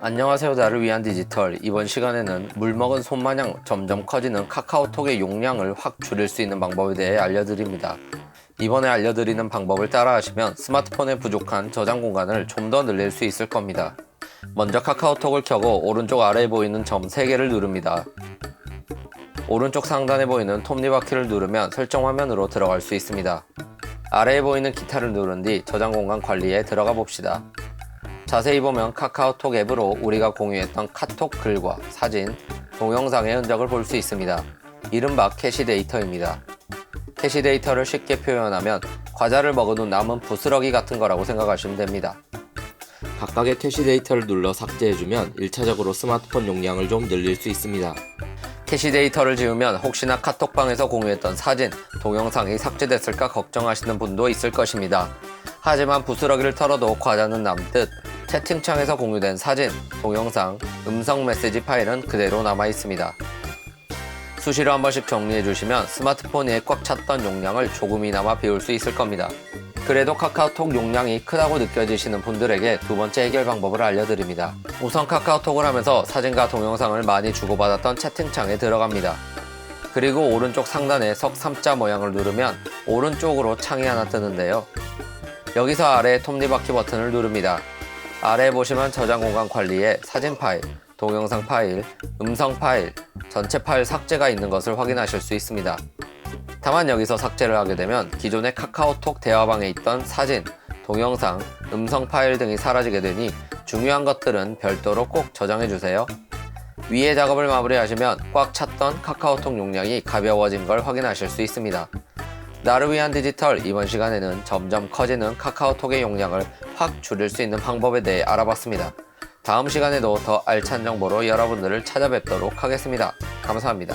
안녕하세요 나를 위한 디지털. 이번 시간에는 물먹은 손마냥 점점 커지는 카카오톡의 용량을 확 줄일 수 있는 방법에 대해 알려드립니다. 이번에 알려드리는 방법을 따라 하시면 스마트폰에 부족한 저장 공간을 좀 더 늘릴 수 있을 겁니다. 먼저 카카오톡을 켜고 오른쪽 아래에 보이는 점 3개를 누릅니다. 오른쪽 상단에 보이는 톱니바퀴를 누르면 설정 화면으로 들어갈 수 있습니다. 아래에 보이는 기타를 누른 뒤 저장 공간 관리에 들어가 봅시다 자세히 보면 카카오톡 앱으로 우리가 공유했던 카톡 글과 사진, 동영상의 흔적을 볼 수 있습니다. 이른바 캐시 데이터입니다. 캐시 데이터를 쉽게 표현하면 과자를 먹은 후 남은 부스러기 같은 거라고 생각하시면 됩니다. 각각의 캐시 데이터를 눌러 삭제해주면 1차적으로 스마트폰 용량을 좀 늘릴 수 있습니다. 캐시 데이터를 지우면 혹시나 카톡방에서 공유했던 사진, 동영상이 삭제됐을까 걱정하시는 분도 있을 것입니다. 하지만 부스러기를 털어도 과자는 남듯 채팅창에서 공유된 사진, 동영상, 음성 메시지 파일은 그대로 남아 있습니다. 수시로 한 번씩 정리해 주시면 스마트폰에 꽉 찼던 용량을 조금이나마 비울 수 있을 겁니다. 그래도 카카오톡 용량이 크다고 느껴지시는 분들에게 두 번째 해결 방법을 알려드립니다. 우선 카카오톡을 하면서 사진과 동영상을 많이 주고받았던 채팅창에 들어갑니다. 그리고 오른쪽 상단에 석 3자 모양을 누르면 오른쪽으로 창이 하나 뜨는데요. 여기서 아래 톱니바퀴 버튼을 누릅니다. 아래 보시면 저장 공간 관리에 사진 파일, 동영상 파일, 음성 파일, 전체 파일 삭제가 있는 것을 확인하실 수 있습니다. 다만 여기서 삭제를 하게 되면 기존의 카카오톡 대화방에 있던 사진, 동영상, 음성 파일 등이 사라지게 되니 중요한 것들은 별도로 꼭 저장해 주세요. 위의 작업을 마무리하시면 꽉 찼던 카카오톡 용량이 가벼워진 걸 확인하실 수 있습니다. 나를 위한 디지털 이번 시간에는 점점 커지는 카카오톡의 용량을 확 줄일 수 있는 방법에 대해 알아봤습니다. 다음 시간에도 더 알찬 정보로 여러분들을 찾아뵙도록 하겠습니다. 감사합니다.